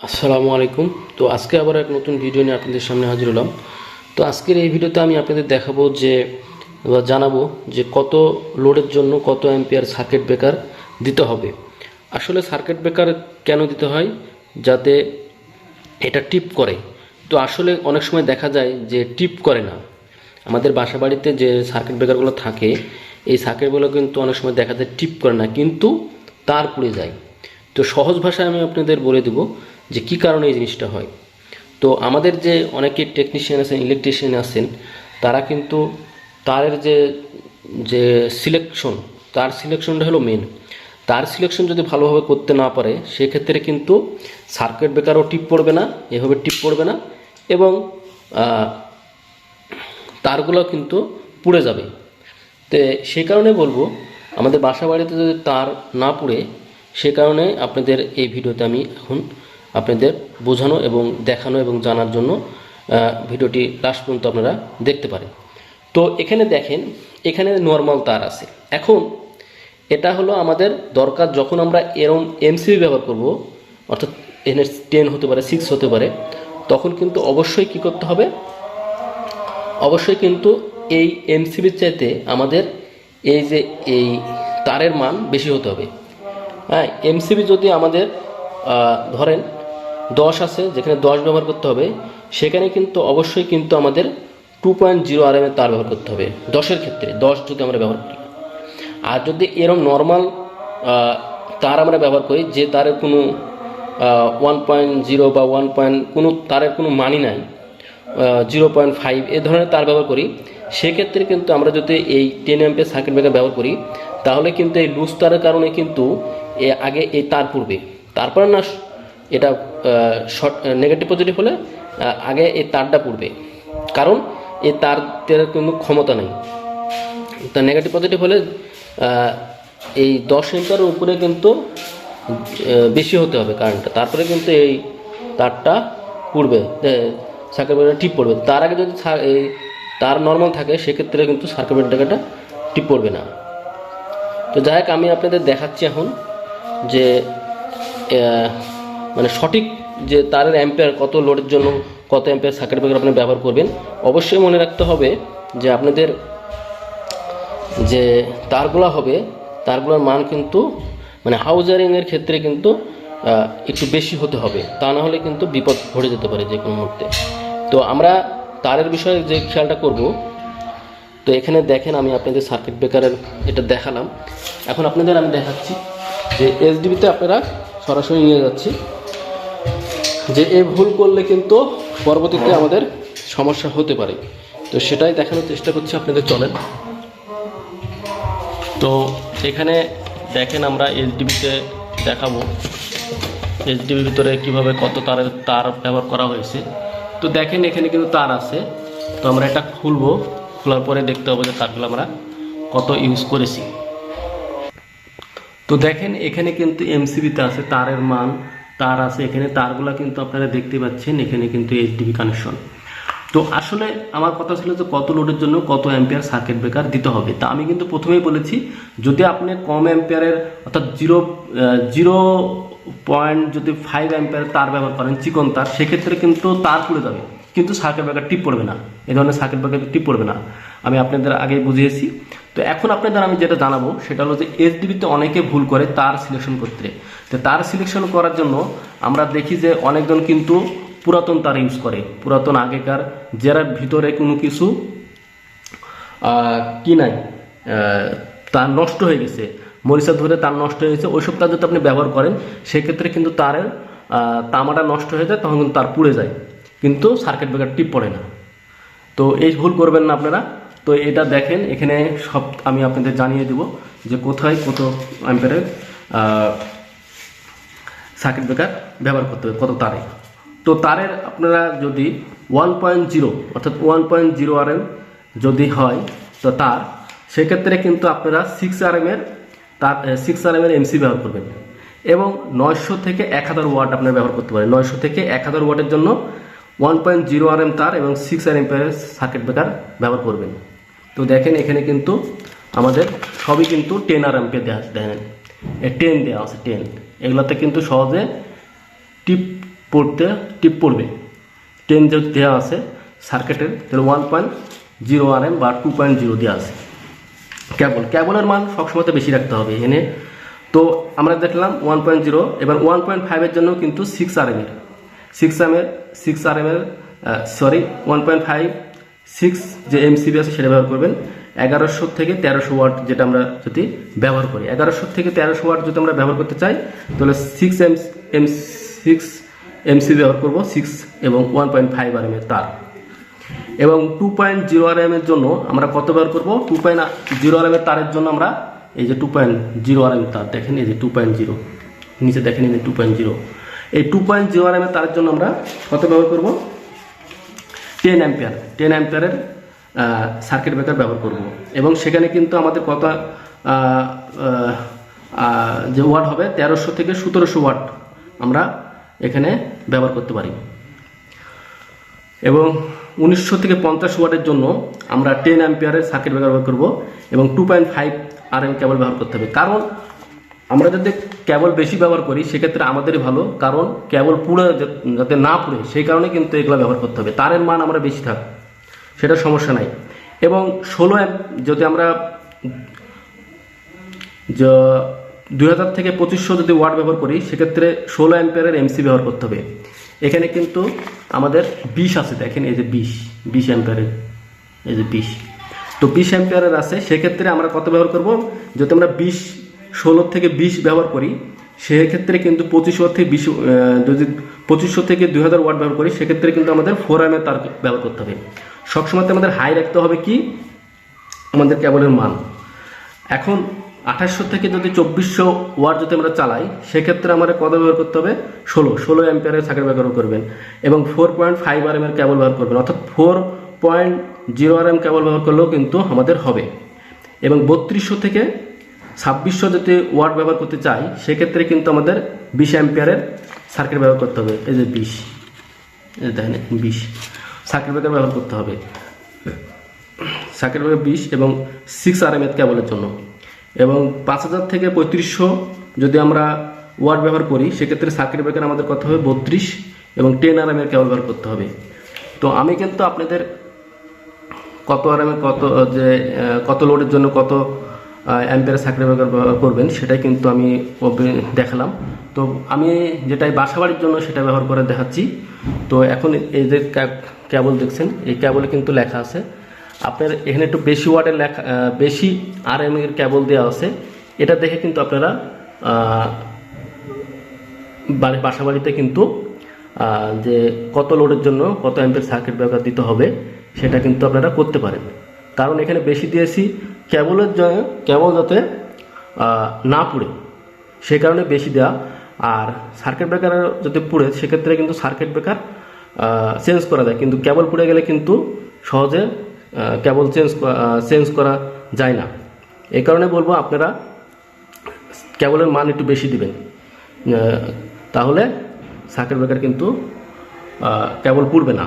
আসসালামু আলাইকুম। তো আজকে আবার এক নতুন ভিডিও নিয়ে আপনাদের সামনে হাজির হলাম। তো আজকের এই ভিডিওতে আমি আপনাদের দেখাবো যে, বা জানাব যে কত লোডের জন্য কত অ্যাম্পিয়ার সার্কিট ব্রেকার দিতে হবে। আসলে সার্কিট ব্রেকার কেন দিতে হয়? যাতে এটা টিপ করে। তো আসলে অনেক সময় দেখা যায় যে টিপ করে না। আমাদের বাসা বাড়িতে যে সার্কিট ব্রেকারগুলো থাকে, এই সার্কিটগুলো কিন্তু অনেক সময় দেখা যায় টিপ করে না, কিন্তু তার পুড়ে যায়। তো সহজ ভাষায় আমি আপনাদের বলে দেব যে কি কারণে এই জিনিসটা হয়? তো আমাদের যে অনেকে টেকনিশিয়ান আছেন ইলেকট্রিশিয়ান আছেন, তারা কিন্তু তারের যে যে সিলেকশন তার সিলেকশনটা হলো মেন তার সিলেকশন যদি ভালোভাবে করতে না পারে, সেক্ষেত্রে কিন্তু সার্কিট ব্রেকারও টিপ পড়বে না, এভাবে টিপ পড়বে না এবং তারগুলো কিন্তু পুড়ে যাবে। তো সেই কারণে বলব, আমাদের বাসা বাড়িতে যদি তার না পুড়ে, সে কারণে আপনাদের এই ভিডিওতে আমি এখন আপনাদের বোঝানো এবং দেখানো এবং জানার জন্য ভিডিওটি লাস্ট পর্যন্ত আপনারা দেখতে পারেন। তো এখানে দেখেন, এখানে নর্মাল তার আছে। এখন এটা হলো আমাদের দরকার যখন আমরা এরম এমসিবি ব্যবহার করব, অর্থাৎ এন টেন হতে পারে সিক্স হতে পারে, তখন কিন্তু অবশ্যই কি করতে হবে? অবশ্যই কিন্তু এই এমসিবির চাইতে আমাদের এই যে এই তারের মান বেশি হতে হবে। হ্যাঁ এমসিবি যদি আমাদের ধরেন দশ আছে, যেখানে দশ ব্যবহার করতে হবে, সেখানে কিন্তু অবশ্যই কিন্তু আমাদের টু পয়েন্ট জিরো আর এর তার ব্যবহার করতে হবে, দশের ক্ষেত্রে, দশ যদি আমরা ব্যবহার করি। আর যদি এরম নর্মাল তার আমরা ব্যবহার করি, যে তারের কোনো ওয়ান পয়েন্ট জিরো বা ওয়ান পয়েন্ট কোনো তারের কোনো মানি নাই জিরো পয়েন্ট ফাইভ এ ধরনের তার ব্যবহার করি, সেক্ষেত্রে কিন্তু আমরা যদি এই টেন এমপের সার্কিট ব্রেকার ব্যবহার করি, তাহলে কিন্তু এই লুজ তারের কারণে কিন্তু আগে এই তার পড়বে তারপরে না এটা শর্ট নেগেটিভ পজিটিভ হলে আগে এই তারটা পড়বে। কারণ এই তারদের কোনো ক্ষমতা নেই। তা নেগেটিভ পজিটিভ হলে এই দশ এম্পারের উপরে কিন্তু বেশি হতে হবে কারেন্টটা তারপরে কিন্তু এই তারটা পুড়বে। সার্কিট ব্রেকারটা টিপ পড়বে। তার আগে যদি এই তার নর্মাল থাকে, সেক্ষেত্রে কিন্তু সার্কিট ব্রেকারটা টিপ পড়বে না। তো যাই হোক, আমি আপনাদের দেখাচ্ছি এখন যে মানে সঠিক যে তারের অ্যাম্পেয়ার কত লোডের জন্য কত অ্যাম্পেয়ার সার্কিট ব্রেকার আপনি ব্যবহার করবেন, অবশ্যই মনে রাখতে হবে যে আপনাদের যে তারগুলো হবে, তারগুলোর মান কিন্তু মানে হাউজারিংয়ের ক্ষেত্রে কিন্তু একটু বেশি হতে হবে। তা না হলে কিন্তু বিপদ ঘটে যেতে পারে যে কোনো মুহূর্তে। তো আমরা তারের বিষয়ে যে খেয়ালটা করব, তো এখানে দেখেন আমি আপনাদের সার্কিট ব্রেকারের এটা দেখালাম। এখন আপনাদের আমি দেখাচ্ছি যে এসডিবিতে আপনারা সরাসরি নিয়ে যাচ্ছি। যে এ ভুল করলে কিন্তু পরবর্তীতে আমাদের সমস্যা হতে পারে। তো সেটাই দেখানোর চেষ্টা করছি আপনাদের, চলেন। তো এখানে দেখেন আমরা এইচডিবিতে দেখাবো এইচডিবির ভিতরে কীভাবে কত তারের তার ব্যবহার করা হয়েছে। তো দেখেন এখানে কিন্তু তার আছে। তো আমরা এটা খুলবো, খোলার পরে দেখতে হবে যে তারগুলো আমরা কত ইউজ করেছি। তো দেখেন এখানে কিন্তু এমসিবিতে আছে তারের মান। তার আছে, এখানে তারগুলো কিন্তু আপনারা দেখতে পাচ্ছেন, এখানে কিন্তু এইচডিবি কানেকশন তো আসলে আমার কথা ছিল যে কত লোডের জন্য কত অ্যাম্পিয়ার সার্কিট ব্রেকার দিতে হবে। তা আমি কিন্তু প্রথমেই বলেছি, যদি আপনি কম অ্যাম্পিয়ারের অর্থাৎ জিরো জিরো পয়েন্ট যদি ফাইভ অ্যাম্পিয়ার তার ব্যবহার করেন, চিকন তার, সেক্ষেত্রে কিন্তু তার পুড়ে যাবে। কিন্তু সার্কিট ব্রেকার টিপ পড়বে না। এ ধরনের সার্কিট ব্রেকার টিপ পড়বে না। আমি আপনাদের আগেই বুঝিয়েছি। তো এখন আপনাদের আমি যেটা জানাব, সেটা হলো যে এসডিবিতে অনেকে ভুল করে তার সিলেকশন করতে। তো তার সিলেকশন করার জন্য আমরা দেখি যে অনেকজন কিন্তু পুরাতন তার ইউজ করে। পুরাতন আগেকার যারা ভিতরে কোনো কিছু কি নাই তার নষ্ট হয়ে গেছে, মরিচা ধরে তার নষ্ট হয়ে গেছে ওইসব তার যদি আপনি ব্যবহার করেন, সেক্ষেত্রে কিন্তু তারের তামাটা নষ্ট হয়ে যায়, তখন কিন্তু তার পুড়ে যায়। কিন্তু সার্কিট ব্রেকার টিপ পড়ে না। তো এই ভুল করবেন না আপনারা। তো এটা দেখেন, এখানে সব আমি আপনাদের জানিয়ে দেব যে কোথায় কত অ্যাম্পেয়ারের সার্কিট ব্রেকার ব্যবহার করতে হবে, কত তারে? তো তারের আপনারা যদি ওয়ান পয়েন্ট জিরো অর্থাৎ one point zero R M যদি হয়, তো তার, সেক্ষেত্রে কিন্তু আপনারা সিক্স আর এম এর তার সিক্স আর এম এর এমসি ব্যবহার করবেন। এবং নয়শো থেকে এক হাজার ওয়াট আপনারা ব্যবহার করতে পারেন। নয়শো থেকে এক হাজার ওয়াটের জন্য one point zero R M তার এবং সিক্স আর এম্পিয়ারের সার্কিট ব্রেকার ব্যবহার করবেন। তো দেখেন এখানে কিন্তু আমাদের সবই কিন্তু টেন আর এমপে দেওয়া দেন টেন দেওয়া আছে টেন এগুলোতে কিন্তু সহজে টিপ পড়তে, টিপ পড়বে। টেন যে দেওয়া আছে সার্কিটের তাহলে one point zero R M বা টু পয়েন্ট জিরো দেওয়া আছে। কেবল কেবলের মান সবসময় বেশি রাখতে হবে এনে তো আমরা দেখলাম ওয়ান পয়েন্ট জিরো এবার ওয়ান পয়েন্ট ফাইভের জন্য কিন্তু সিক্স আর এম এর। সিক্স এম এর সিক্স আর এম এর sorry one point five six যে এমসিবি আছে সেটা ব্যবহার করবেন। এগারোশো থেকে তেরোশো ওয়াট যেটা আমরা যদি ব্যবহার করি। এগারোশো থেকে তেরোশো ওয়াট যদি আমরা ব্যবহার করতে চাই, তাহলে six M M six MC ব্যবহার করব সিক্স এবং one point five R M এর তার। এবং two point zero R M এর জন্য আমরা কত ব্যবহার করব? Two point zero R M এর তারের জন্য আমরা এই যে two point zero R M তার, দেখেন এই যে টু পয়েন্ট জিরো নিচে দেখেন এই যে টু পয়েন্ট জিরো এই two point zero R M এর তারের জন্য আমরা কত ব্যবহার করব? টেন অ্যাম্পিয়ার টেন অ্যাম্পিয়ারের সার্কিট ব্রেকার ব্যবহার করব। এবং সেখানে কিন্তু আমাদের কত যে ওয়াট হবে, তেরোশো থেকে সতেরোশো ওয়াট আমরা এখানে ব্যবহার করতে পারি। এবং উনিশশো থেকে পঞ্চাশ ওয়াটের জন্য আমরা টেন অ্যাম্পিয়ারের সার্কিট ব্রেকার ব্যবহার করব এবং two point five R M cable ব্যবহার করতে হবে। কারণ আমরা যাতে কেবল বেশি ব্যবহার করি, সেক্ষেত্রে আমাদেরই ভালো। কারণ কেবল পুরো যাতে না পুড়ে, সেই কারণে কিন্তু এগুলো ব্যবহার করতে হবে। তারের মান আমরা বেশি থাক সেটা সমস্যা নাই। এবং ষোলো অ্যাম্প যদি আমরা দুই হাজার থেকে পঁচিশশো যদি ওয়াট ব্যবহার করি, সেক্ষেত্রে ষোলো অ্যাম্পিয়ারের এমসি ব্যবহার করতে হবে। এখানে কিন্তু আমাদের বিশ আছে, দেখেন এই যে বিশ বিশ অ্যাম্পিয়ারের, এই যে বিশ। তো বিশ অ্যাম্পিয়ারের আছে, সেক্ষেত্রে আমরা কত ব্যবহার করব? যদি আমরা বিশ, ষোলো থেকে বিশ ব্যবহার করি, সেক্ষেত্রে কিন্তু পঁচিশশো থেকে বিশ যদি পঁচিশশো থেকে দুই হাজার ওয়াট ব্যবহার করি, সেক্ষেত্রে কিন্তু আমাদের ফোর এম তার ব্যবহার করতে হবে। সবসময় আমাদের হাই রাখতে হবে কি? আমাদের কেবলের মান। এখন আঠাশশো থেকে যদি চব্বিশশো ওয়াট যদি আমরা চালাই, সেক্ষেত্রে আমাদের কত ব্যবহার করতে হবে? ষোলো। ষোলো অ্যাম্পিয়ারের সার্কিট ব্যবহার করবেন এবং ফোর পয়েন্ট ফাইভ আর এর কেবল ব্যবহার করবেন। অর্থাৎ four point zero R M cable ব্যবহার করলেও কিন্তু আমাদের হবে। এবং বত্রিশশো থেকে ছাব্বিশশো যদি ওয়াট ব্যবহার করতে চাই, সেক্ষেত্রে কিন্তু আমাদের বিশ অ্যাম্পিয়ারের সার্কিট ব্যবহার করতে হবে। এই যে বিশ। এই দেখেন, বিশ। সার্কিট ব্রেকার ব্যবহার করতে হবে। সার্কিট ব্রেকার বিশ এবং সিক্স আর এম কেবলের জন্য। এবং পাঁচ হাজার থেকে পঁয়ত্রিশশো যদি আমরা ওয়ার্ড ব্যবহার করি, সেক্ষেত্রে সার্কিট ব্রেকার আমাদের করতে হবে বত্রিশ এবং টেন আর এম এর কেবল ব্যবহার করতে হবে। তো আমি কিন্তু আপনাদের কত আর কত, যে কত লোডের জন্য কত অ্যাম্পিয়ার ব্যবহার করবেন, সেটাই কিন্তু আমি দেখালাম। তো আমি যেটাই বাসাবাড়ির জন্য সেটা ব্যবহার করে দেখাচ্ছি। তো এখন এই যে ক্যাব- কেবল দেখছেন, এই ক্যাবলে কিন্তু লেখা আছে। আপনার এখানে একটু বেশি ওয়াটের লেখা বেশি আর এম এর কেবল দেওয়া আছে। এটা দেখে কিন্তু আপনারা বাড়ি বাসা বাড়িতে কিন্তু যে কত লোডের জন্য কত অ্যাম্পের সার্কিট ব্যবহার দিতে হবে, সেটা কিন্তু আপনারা করতে পারেন। কারণ এখানে বেশি দিয়েছি কেবলের কেবল যাতে না পুড়ে। সে কারণে বেশি দেওয়া আর সার্কিট ব্রেকার যদি পুড়ে, সেক্ষেত্রে কিন্তু সার্কিট ব্রেকার চেঞ্জ করা যায়। কিন্তু কেবল পুড়ে গেলে কিন্তু সহজে কেবল চেঞ্জ চেঞ্জ করা যায় না। এই কারণে বলব আপনারা কেবলের মান একটু বেশি দিবেন। তাহলে সার্কিট ব্রেকার কিন্তু কেবল পুড়বে না।